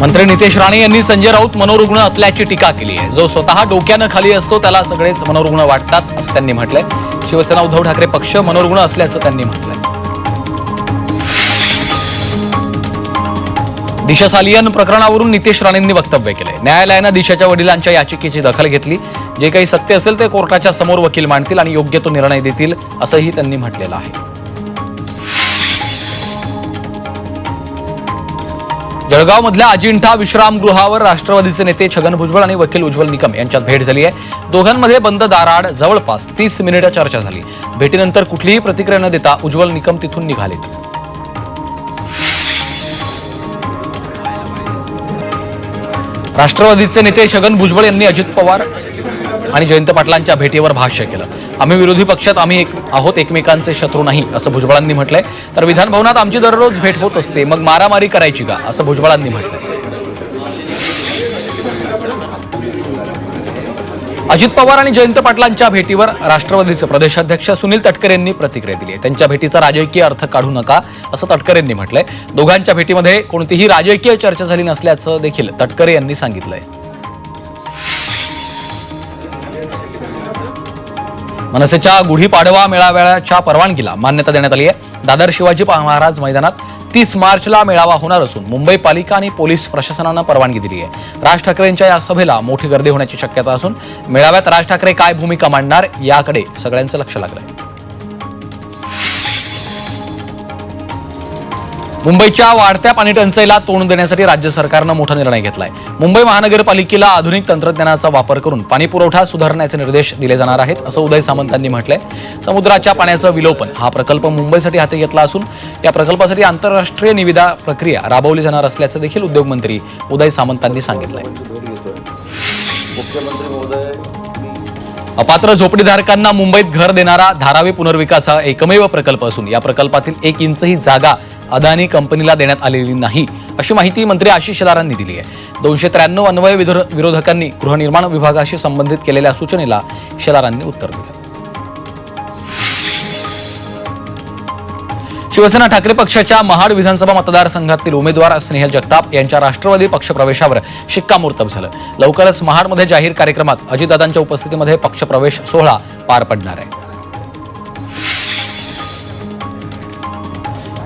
मंत्री नितेश राणे यांनी संजय राऊत मनोरुग्ण असल्याची टीका केली आहे. जो स्वतः डोक्यानं खाली असतो त्याला सगळेच मनोरुग्ण वाटतात असं त्यांनी म्हटलंय. शिवसेना उद्धव ठाकरे पक्ष मनोरुग्ण असल्याचं त्यांनी म्हटलंय. दिशा सालियन प्रकरणावरून नितेश राणेंनी वक्तव्य केलंय. न्यायालयानं दिशाच्या वडिलांच्या याचिकेची दखल घेतली. जे काही सत्य असेल ते कोर्टाच्या समोर वकील मांडतील आणि योग्य तो निर्णय देतील असंही त्यांनी म्हटलेलं आहे. जळगावमधल्या अजिंठा विश्रामगृहावर राष्ट्रवादीचे नेते छगन भुजबळ आणि वकील उज्ज्वल निकम यांच्यात भेट झाली आहे. दोघांमध्ये बंद दाराआड जवळपास तीस मिनिटं चर्चा झाली. भेटीनंतर कुठलीही प्रतिक्रिया न देता उज्ज्वल निकम तिथून निघालेत. राष्ट्रवादीचे नेते छगन भुजबळ यांनी अजित पवार आणि जयंत पाटलांच्या भेटीवर भाष्य केलं. आम्ही विरोधी पक्षात आम्ही एक आहोत एकमेकांचे शत्रू नाही असं भुजबळांनी म्हटलंय. तर विधानभवनात आमची दररोज भेट होत असते मग मारामारी करायची का असं भुजबळांनी म्हटलंय. अजित पवार आणि जयंत पाटलांच्या भेटीवर राष्ट्रवादीचे प्रदेशाध्यक्ष सुनील तटकरे यांनी प्रतिक्रिया दिली आहे. त्यांच्या भेटीचा राजकीय अर्थ काढू नका असं तटकरे यांनी म्हटलंय. दोघांच्या भेटीमध्ये कोणतीही राजकीय चर्चा झाली नसल्याचं देखील तटकरे यांनी सांगितलंय. मनसेच्या गुढीपाडवा मेळाव्याच्या परवानगीला मान्यता देण्यात आली आहे. दादर शिवाजी पा- महाराज मैदानात तीस मार्चला मेळावा होणार असून मुंबई पालिका आणि पोलीस प्रशासनानं परवानगी दिली आहे. राज ठाकरेंच्या या सभेला मोठी गर्दी होण्याची शक्यता असून मेळाव्यात राज ठाकरे काय भूमिका मांडणार याकडे सगळ्यांचं लक्ष लागलं आहे मुंबईच्या वाढत्या पाणी टंचाईला तोंड देण्यासाठी राज्य सरकारनं मोठा निर्णय घेतलाय. मुंबई महानगरपालिकेला आधुनिक तंत्रज्ञानाचा वापर करून पाणी पुरवठा सुधारण्याचे निर्देश दिले जाणार आहेत असं उदय सामंतांनी म्हटलंय. समुद्राच्या पाण्याचं विलोपन हा प्रकल्प मुंबईसाठी हाती घेतला असून या प्रकल्पासाठी आंतरराष्ट्रीय निविदा प्रक्रिया राबवली जाणार असल्याचं देखील उद्योगमंत्री उदय सामंतांनी सांगितलंय. अपात्र झोपडीधारकांना मुंबईत घर देणारा धारावी पुनर्विकास हा एकमेव प्रकल्प असून या प्रकल्पातील एक इंचही जागा अदानी कंपनीला देण्यात आलेली नाही अशी माहिती मंत्री आशिष शेलारांनी दिली आहे. दोनशे त्र्याण्णव अन्वय विरोधकांनी गृहनिर्माण विभागाशी संबंधित केलेल्या सूचनेला शेलारांनी उत्तर दिलं. शिवसेना ठाकरे पक्षाच्या महाड विधानसभा मतदारसंघातील उमेदवार स्नेहल जगताप यांच्या राष्ट्रवादी पक्षप्रवेशावर शिक्कामोर्तब झालं. लवकरच महाडमध्ये जाहीर कार्यक्रमात अजितदादांच्या उपस्थितीमध्ये पक्षप्रवेश सोहळा पार पडणार आहे.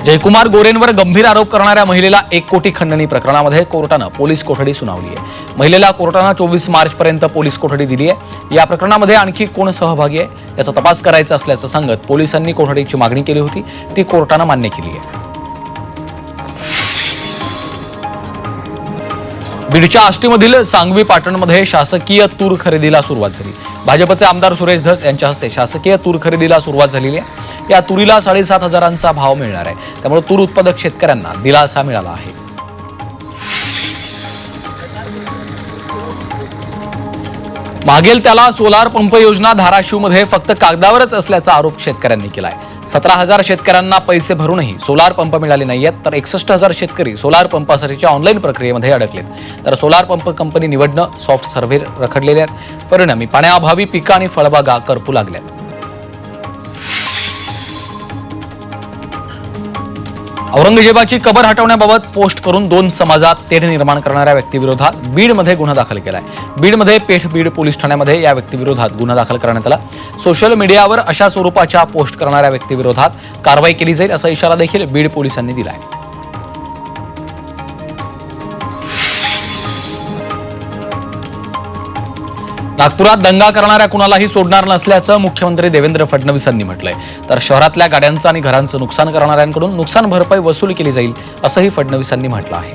जयकुमार गोरेंवर गंभीर आरोप करणाऱ्या महिलेला एक कोटी खंडणी प्रकरणामध्ये कोर्टानं पोलीस कोठडी सुनावली आहे. महिलेला कोर्टानं चोवीस मार्चपर्यंत पोलीस कोठडी दिली आहे. या प्रकरणामध्ये आणखी कोण सहभागी आहे याचा तपास करायचा असल्याचं सांगत पोलिसांनी कोठडीची मागणी केली होती. ती कोर्टानं मान्य केली आहे. बीडच्या आष्टीमधील सांगवी पाटणमध्ये शासकीय तूर खरेदीला सुरुवात झाली. भाजपचे आमदार सुरेश धस यांच्या हस्ते शासकीय तूर खरेदीला सुरुवात झालेली आहे. या तुरीला साडेसात हजारांचा भाव मिळणार आहे. त्यामुळे तूर उत्पादक शेतकऱ्यांना दिलासा मिळाला आहे. मागेल त्याला सोलार पंप योजना धाराशिवमध्ये फक्त कागदावरच असल्याचा आरोप शेतकऱ्यांनी केलाय. सतरा हजार शेतकऱ्यांना पैसे भरूनही सोलार पंप मिळाले नाहीयेत तर एकसष्ट हजार शेतकरी सोलार पंपासाठीच्या ऑनलाईन प्रक्रियेमध्ये अडकलेत. तर सोलार पंप कंपनी निवडणं सॉफ्ट सर्व्हे रखडलेले आहेत. परिणामी पाण्याअभावी पिकं आणि फळबागा करपू लागल्यात. औरंगजेबाची कबर हटवण्याबाबत पोस्ट करून दोन समाजात तेढ निर्माण करणाऱ्या व्यक्तीविरोधात बीडमध्ये गुन्हा दाखल केलाय. बीडमध्ये पेठ बीड पोलीस ठाण्यामध्ये या व्यक्तीविरोधात गुन्हा दाखल करण्यात आला. सोशल मीडियावर अशा स्वरूपाच्या पोस्ट करणाऱ्या व्यक्तीविरोधात कारवाई केली जाईल असा इशारा देखील बीड पोलिसांनी दिलाय. नागपुरात दंगा करणाऱ्या कुणालाही सोडणार नसल्याचं मुख्यमंत्री देवेंद्र फडणवीसांनी म्हटलंय. तर शहरातल्या गाड्यांचं आणि घरांचं नुकसान करणाऱ्यांकडून नुकसान भरपाई वसूल केली जाईल असंही फडणवीसांनी म्हटलं आहे.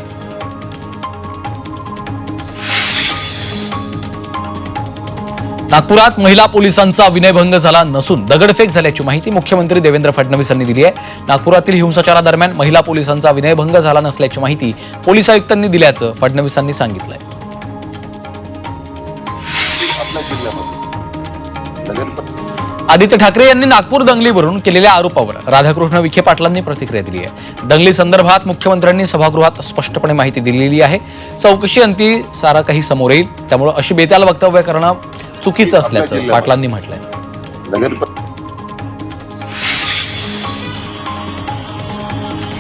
नागपुरात महिला पोलिसांचा विनयभंग झाला नसून दगडफेक झाल्याची माहिती मुख्यमंत्री देवेंद्र फडणवीसांनी दिली आहे. नागपुरातील हिंसाचारादरम्यान महिला पोलिसांचा विनयभंग झाला नसल्याची माहिती पोलीस आयुक्तांनी दिल्याचं फडणवीसांनी सांगितलंय. आपल्या जिल्ह्यामध्ये नगर आदित्य ठाकरे यांनी नागपूर दंगलीवरून केलेल्या आरोपावर राधाकृष्ण विखे पाटलांनी प्रतिक्रिया दिली आहे. दंगली संदर्भात मुख्यमंत्र्यांनी सभागृहात स्पष्टपणे माहिती दिलेली आहे. चौकशी अंती सारा काही समोर येईल. त्यामुळे अशी बेताल वक्तव्य करणं चुकीचं असल्याचं पाटलांनी म्हटलंय.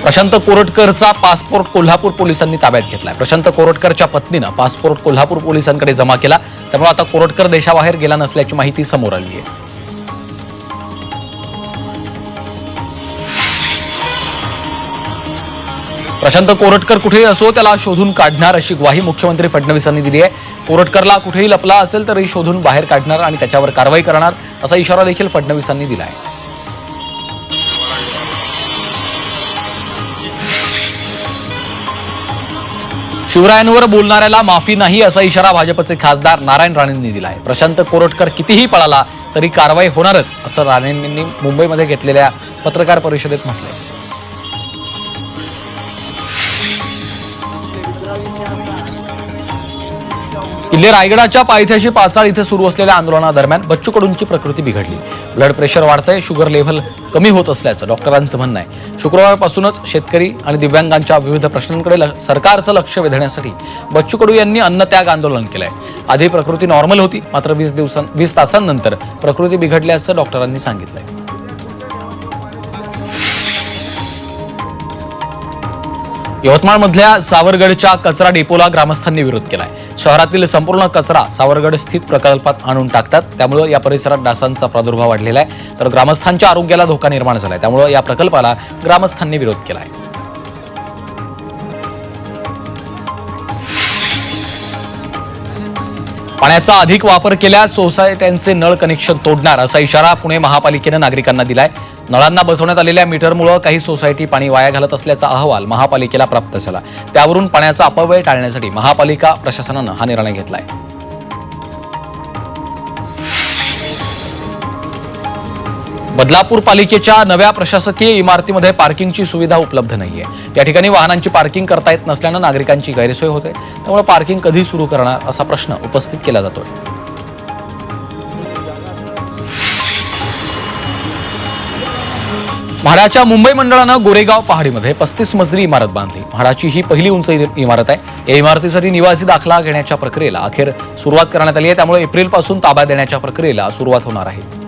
प्रशांत कोरटकरचा पासपोर्ट कोल्हापूर पोलिसांनी ताब्यात घेतलाय. प्रशांत कोरटकरच्या पत्नीनं पासपोर्ट कोल्हापूर पोलिसांकडे जमा केला. त्यामुळे आता कोरटकर देशाबाहेर गेला नसल्याची माहिती समोर आली आहे. प्रशांत कोरटकर कुठेही असो त्याला शोधून काढणार अशी ग्वाही मुख्यमंत्री फडणवीसांनी दिली आहे. कोरटकरला कुठेही लपला असेल तरी शोधून बाहेर काढणार आणि त्याच्यावर कारवाई करणार असा इशारा देखील फडणवीसांनी दिला आहे शिवरायांवर बोलणाऱ्याला माफी नाही असा इशारा भाजपचे खासदार नारायण राणेंनी दिला आहे प्रशांत कोरटकर कितीही पळाला तरी कारवाई होणारच असं राणेंनी मुंबईमध्ये घेतलेल्या पत्रकार परिषदेत म्हटलंय. किल्ले रायगडाच्या पायथ्याशी पाचाळ इथे सुरू असलेल्या आंदोलनादरम्यान बच्चू कडूंची प्रकृती बिघडली. ब्लड प्रेशर वाढतंय शुगर लेव्हल कमी होत असल्याचं डॉक्टरांचं म्हणणं आहे. शुक्रवारपासूनच शेतकरी आणि दिव्यांगांच्या विविध प्रश्नांकडे ल- सरकारचं लक्ष वेधण्यासाठी बच्चू कडू यांनी अन्नत्याग आंदोलन केलंय. आधी प्रकृती नॉर्मल होती मात्र वीस दिवसां वीस तासांनंतर प्रकृती बिघडल्याचं डॉक्टरांनी सांगितलंय. यवतमाळमधल्या सावरगडच्या कचरा डेपोला ग्रामस्थांनी विरोध केलाय. शहरातील संपूर्ण कचरा सावरगड स्थित प्रकल्पात आणून टाकतात. त्यामुळे या परिसरात डासांचा प्रादुर्भाव वाढलेला आहे. तर ग्रामस्थांच्या आरोग्याला धोका निर्माण झालाय. त्यामुळे या प्रकल्पाला ग्रामस्थांनी विरोध केला आहे पाण्याचा अधिक वापर केल्यास सोसायट्यांचे नळ कनेक्शन तोडणार असा इशारा पुणे महापालिकेनं नागरिकांना दिलाय. नळांना बसवण्यात आलेल्या मीटरमुळे काही सोसायटी पाणी वाया घालत असल्याचा अहवाल महापालिकेला प्राप्त झाला. त्यावरून पाण्याचा अपव्यय टाळण्यासाठी महापालिका प्रशासनानं हा निर्णय घेतलाय. बदलापूर पालिकेच्या नव्या प्रशासकीय इमारतीमध्ये पार्किंगची सुविधा उपलब्ध नाहीये. या ठिकाणी वाहनांची पार्किंग करता येत नसल्यानं नागरिकांची गैरसोय होते. त्यामुळे पार्किंग कधी सुरू करणार असा प्रश्न उपस्थित केला जातोय. म्हाडाच्या मुंबई मंडळानं गोरेगाव पहाडीमध्ये पस्तीस मजली इमारत बांधली. म्हाडाची ही पहिली उंच इ- इमारत आहे. या इमारतीसाठी निवासी दाखला घेण्याच्या प्रक्रियेला अखेर सुरुवात करण्यात आली आहे. त्यामुळे एप्रिलपासून ताबा देण्याच्या प्रक्रियेला सुरुवात होणार आहे.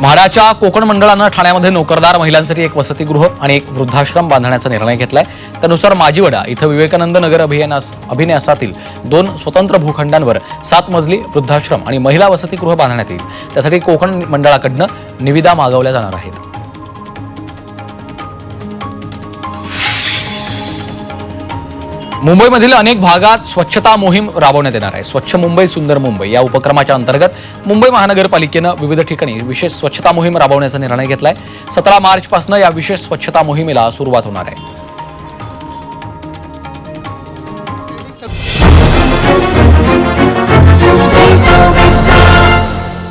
म्हाडाच्या कोकण मंडळानं ठाण्यामध्ये नोकरदार महिलांसाठी एक वसतिगृह आणि एक वृद्धाश्रम बांधण्याचा निर्णय घेतलाय. त्यानुसार माजीवडा इथं विवेकानंद नगर अभियानास अभिनयासातील दोन स्वतंत्र भूखंडांवर सात मजली वृद्धाश्रम आणि महिला वसतिगृह बांधण्यात येईल. त्यासाठी कोकण मंडळाकडनं निविदा मागवल्या जाणार आहेत. मुंबईमधील अनेक भागात स्वच्छता मोहीम राबवण्यात येणार आहे. स्वच्छ मुंबई सुंदर मुंबई या उपक्रमाच्या अंतर्गत मुंबई महानगरपालिकेनं विविध ठिकाणी विशेष स्वच्छता मोहीम राबवण्याचा निर्णय घेतलाय. सतरा मार्चपासून या विशेष स्वच्छता मोहिमेला सुरुवात होणार आहे.